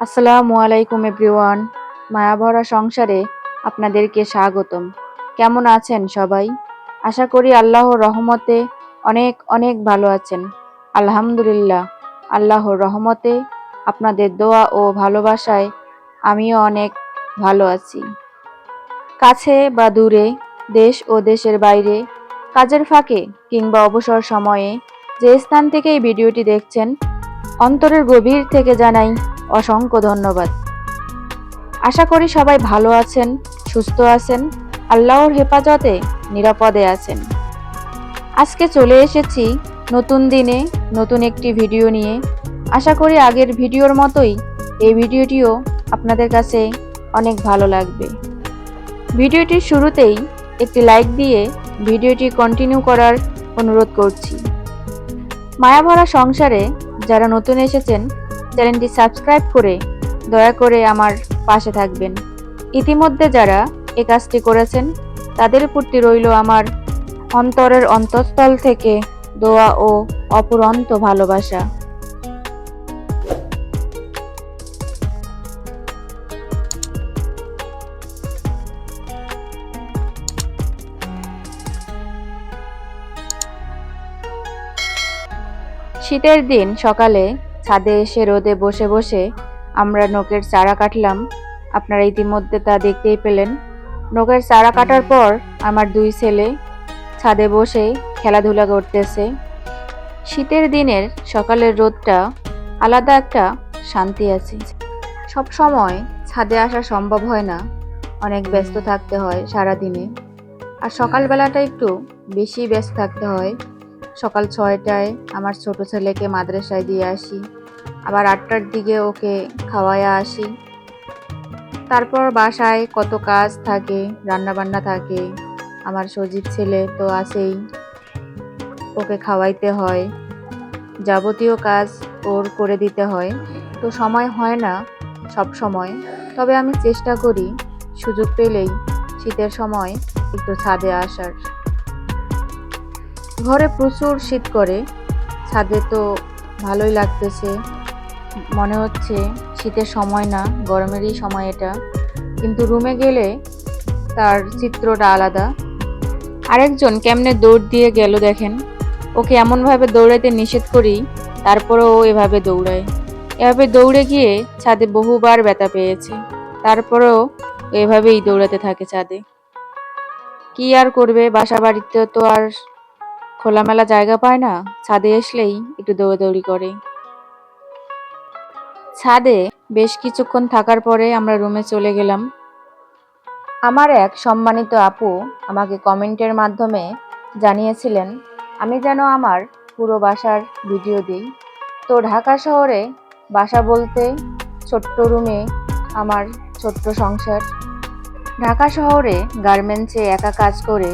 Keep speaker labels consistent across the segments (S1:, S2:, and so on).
S1: আসসালামু আলাইকুম এভরিওয়ান। মায়াভরা সংসারে আপনাদেরকে স্বাগতম। কেমন আছেন সবাই? আশা করি আল্লাহর রহমতে অনেক অনেক ভালো আছেন। আলহামদুলিল্লাহ, আল্লাহর রহমতে আপনাদের দোয়া ও ভালোবাসায় আমিও অনেক ভালো আছি। কাছে বা দূরে, দেশ ও দেশের বাইরে, কাজের ফাঁকে কিংবা অবসর সময়ে যে স্থান থেকে এই ভিডিওটি দেখছেন, অন্তরের গভীর থেকে জানাই অসংখ্য ধন্যবাদ। আশা করি সবাই ভালো আছেন, সুস্থ আছেন, আল্লাহর হেফাজতে নিরাপদে আছেন। আজকে চলে এসেছি নতুন দিনে নতুন একটি ভিডিও নিয়ে। আশা করি আগের ভিডিওর মতোই এই ভিডিওটিও আপনাদের কাছে অনেক ভালো লাগবে। ভিডিওটির শুরুতেই একটি লাইক দিয়ে ভিডিওটি কন্টিনিউ করার অনুরোধ করছি। মায়াভরা সংসারে যারা নতুন এসেছেন চ্যানেলটি সাবস্ক্রাইব করে দয়া করে আমার পাশে থাকবেন। ইতিমধ্যে যারা এ কাজটি করেছেন, তাদের প্রতি রইল আমার অন্তরের অন্তঃস্থল থেকে দোয়া ও অপুরন্ত ভালোবাসা। শীতের দিন সকালে ছাদে এসে রোদে বসে বসে আমরা নোকের চারা কাটলাম। আপনারা ইতিমধ্যে তা দেখতেই পেলেন। নোকের চারা কাটার পর আমার দুই ছেলে ছাদে বসে খেলাধুলা করতেছে। শীতের দিনের সকালের রোদটা আলাদা একটা শান্তি আছে। সব সময় ছাদে আসা সম্ভব হয় না। অনেক ব্যস্ত থাকতে হয় সারা দিনে আর সকালবেলাটা একটু বেশি ব্যস্ত থাকতে হয়। সকাল ছয়টায় আমার ছোট ছেলেকে মাদ্রাসায় দিয়ে আসি। আবার আটটার দিকে ওকে খাওয়ায়া আসি। তারপর বাসায় কত কাজ থাকে রান্না বান্না থাকে, আমার সজীব ছেলে তো আছেই, ওকে খাওয়াইতে হয়। যাবতীয় কাজ ওর করে দিতে হয়। তো সময় হয় না সব সময়। তবে আমি চেষ্টা করি, সুযোগ পেলেই শীতের সময় একটু ছাদে আসার। ঘরে প্রচুর শীত করে, ছাদে তো ভালোই লাগতেছে। মনে হচ্ছে শীতের সময় না, গরমেরই সময় এটা। কিন্তু রুমে গেলে তার চিত্রটা আলাদা। আরেকজন কেমনে দৌড় দিয়ে গেল দেখেন। ওকে এমনভাবে দৌড়াইতে নিষেধ করি, তারপরেও ও এভাবে দৌড়ায়। এভাবে দৌড়ে গিয়ে ছাদে বহুবার ব্যথা পেয়েছে। তারপরেও এভাবেই দৌড়াতে থাকে ছাদে। কি আর করবে? বাসা বাড়িতে তো আর খোলামেলা জায়গা পায় না। ছাদে আসলেই একটু দৌড়াদৌড়ি করে। ছাদে বেশ কিছুক্ষণ থাকার পরে আমরা রুমে চলে গেলাম। আমার এক সম্মানিত আপু আমাকে কমেন্টের মাধ্যমে জানিয়েছিলেন, আমি যেন আমার পুরো বাসার ভিডিও দিই। তো ঢাকা শহরে বাসা বলতে ছোট্ট রুমে আমার ছোট্ট সংসার। ঢাকা শহরে গার্মেন্টসে একা কাজ করে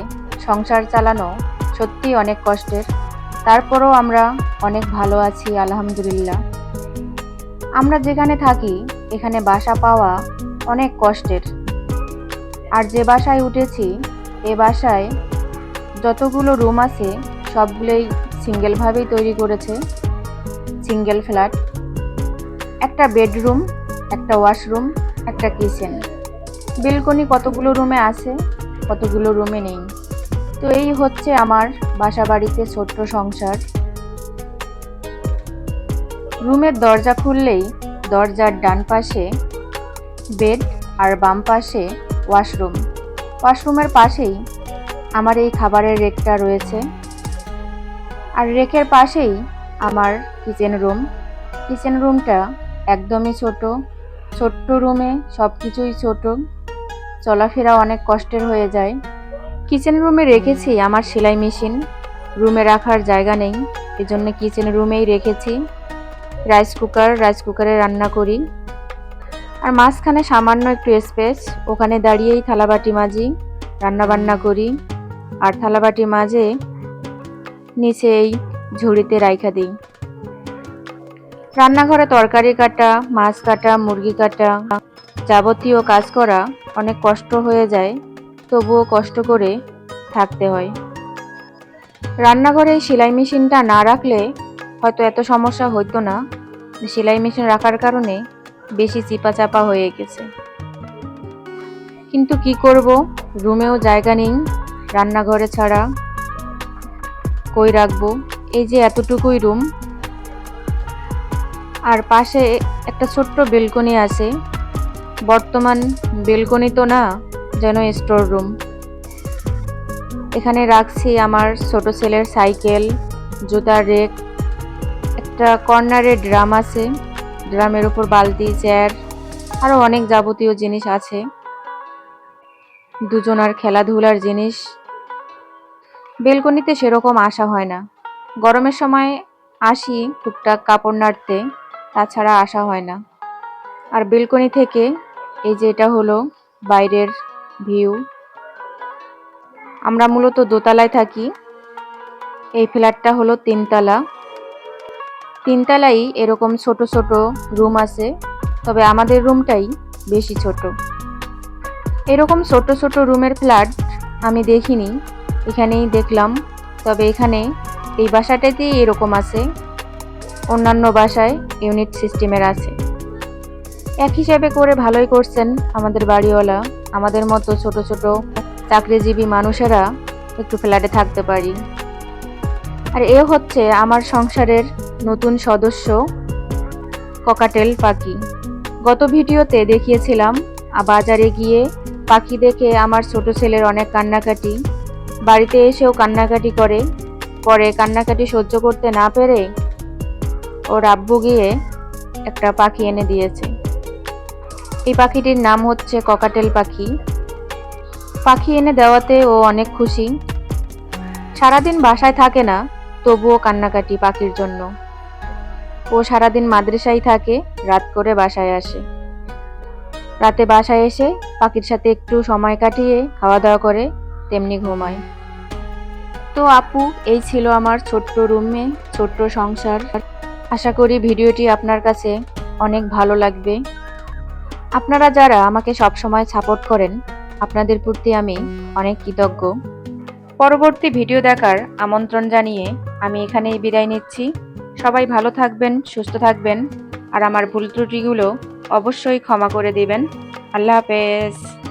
S1: সংসার চালানো সত্যি অনেক কষ্টের। তারপরও আমরা অনেক ভালো আছি, আলহামদুলিল্লাহ। আমরা যেখানে থাকি, এখানে বাসা পাওয়া অনেক কষ্টের। আর যে বাসায় উঠেছি, এ বাসায় যতগুলো রুম আছে, সবগুলোই সিঙ্গেলভাবেই তৈরি করেছে। সিঙ্গেল ফ্ল্যাট, একটা বেডরুম, একটা ওয়াশরুম, একটা কিচেন। বেলকনি কতগুলো রুমে আছে, কতগুলো রুমে নেই। তো এই হচ্ছে আমার বাসা বাড়িতে ছোট্ট সংসার। রুমের দরজা খুললেই দরজার ডান পাশে বেড আর বাম পাশে ওয়াশরুম। ওয়াশরুমের পাশেই আমার এই খাবারের রেকটা রয়েছে। আর রেকের পাশেই আমার কিচেন রুম। কিচেন রুমটা একদমই ছোট। ছোট্ট রুমে সব কিছুই ছোট। চলাফেরা অনেক কষ্টের হয়ে যায়। কিচেন রুমে রেখেছি আমার সেলাই মেশিন। রুমে রাখার জায়গা নেই। এজন্য কিচেন রুমেই রেখেছি। রাইস কুকার, রাইস কুকারে রান্না করি। আর মাঝখানে সামান্য একটু স্পেস ওখানে দাঁড়িয়েই থালাবাটি মাজি, রান্না বান্না করি। আর থালাবাটি মাঝে নিচে এই ঝুড়িতে রাইখা দিই। রান্নাঘরে তরকারি কাটা, মাছ কাটা, মুরগি কাটা যাবতীয় কাজ করা অনেক কষ্ট হয়ে যায়, তবুও কষ্ট করে থাকতে হয়। রান্নাঘরে সেলাই মেশিনটা না রাখলে হয়তো এত সমস্যা হইতো না। সেলাই মেশিন রাখার কারণে বেশি চিপা চাপা হয়ে গেছে। কিন্তু কি করব? রুমেও জায়গা নেই, রান্নাঘরে ছাড়া। কই রাখব? এই যে এতটুকুই রুম। আর পাশে একটা ছোট্ট বেলকনি আছে। বর্তমান বেলকনি তো না, যেন স্টোর রুম। এখানে রাখছি আমার ছোট ছেলের সাইকেল, জুতার রেক একটা কর্নারে ড্রাম আছে। ড্রামের উপর বালতি চেয়ার আরও অনেক যাবতীয় জিনিস আছে। দুজনার খেলাধুলার জিনিস। বেলকনিতে সেরকম আসা হয় না। গরমের সময় আসি টুকটাক কাপড় নাড়তে, তাছাড়া আসা হয় না। আর বেলকনি থেকে এই যে এটা হলো বাইরের ভিউ আমরা মূলত দোতলায় থাকি। এই ফ্ল্যাটটা হলো তিনতলা। তিনতলাই এরকম ছোট ছোট রুম আছে, তবে আমাদের রুমটাই বেশি ছোট। এরকম ছোট ছোট রুমের ফ্ল্যাট আমি দেখিনি, এখানেই দেখলাম, তবে এখানে এই বাসাটাতেই এরকম আছে, অন্যান্য বাসায় ইউনিট সিস্টেমের আছে। এক হিসাবে করে ভালোই করছেন আমাদের বাড়িওয়ালা, আমাদের মতো ছোট ছোট চাকরিজীবী মানুষেরা একটু ফ্ল্যাটে থাকতে পারি। আর এ হচ্ছে আমার সংসারের নতুন সদস্য, ককাটেল পাখি। গত ভিডিওতে দেখিয়েছিলাম বাজারে গিয়ে পাখি দেখে আমার ছোট ছেলের অনেক কান্নাকাটি। বাড়িতে এসেও কান্নাকাটি করে, পরে কান্নাকাটি সহ্য করতে না পেরে ওর আব্বু গিয়ে একটা পাখি এনে দিয়েছে। এই পাখিটির নাম হচ্ছে ককাটেল পাখি। পাখি এনে দেওয়াতে ও অনেক খুশি। সারাদিন বাসায় থাকে না তবুও কান্নাকাটি পাখির জন্য। ও সারাদিন মাদ্রাসায় থাকে, রাত করে বাসায় আসে। রাতে বাসায় এসে পাখির সাথে একটু সময় কাটিয়ে খাওয়া দাওয়া করে, তেমনি ঘুমায়। তো আপু, এই ছিল আমার ছোট্ট রুমে, ছোট্ট সংসার। আশা করি ভিডিওটি আপনার কাছে অনেক ভালো লাগবে। আপনারা যারা আমাকে সবসময় সাপোর্ট করেন, আপনাদের প্রতি আমি অনেক কৃতজ্ঞ। পরবর্তী ভিডিও দেখার আমন্ত্রণ জানিয়ে আমি এখানেই বিদায় নিচ্ছি। সবাই ভালো থাকবেন, সুস্থ থাকবেন। আর আমার ভুল ত্রুটিগুলো অবশ্যই ক্ষমা করে দিবেন। আল্লাহ হাফেজ।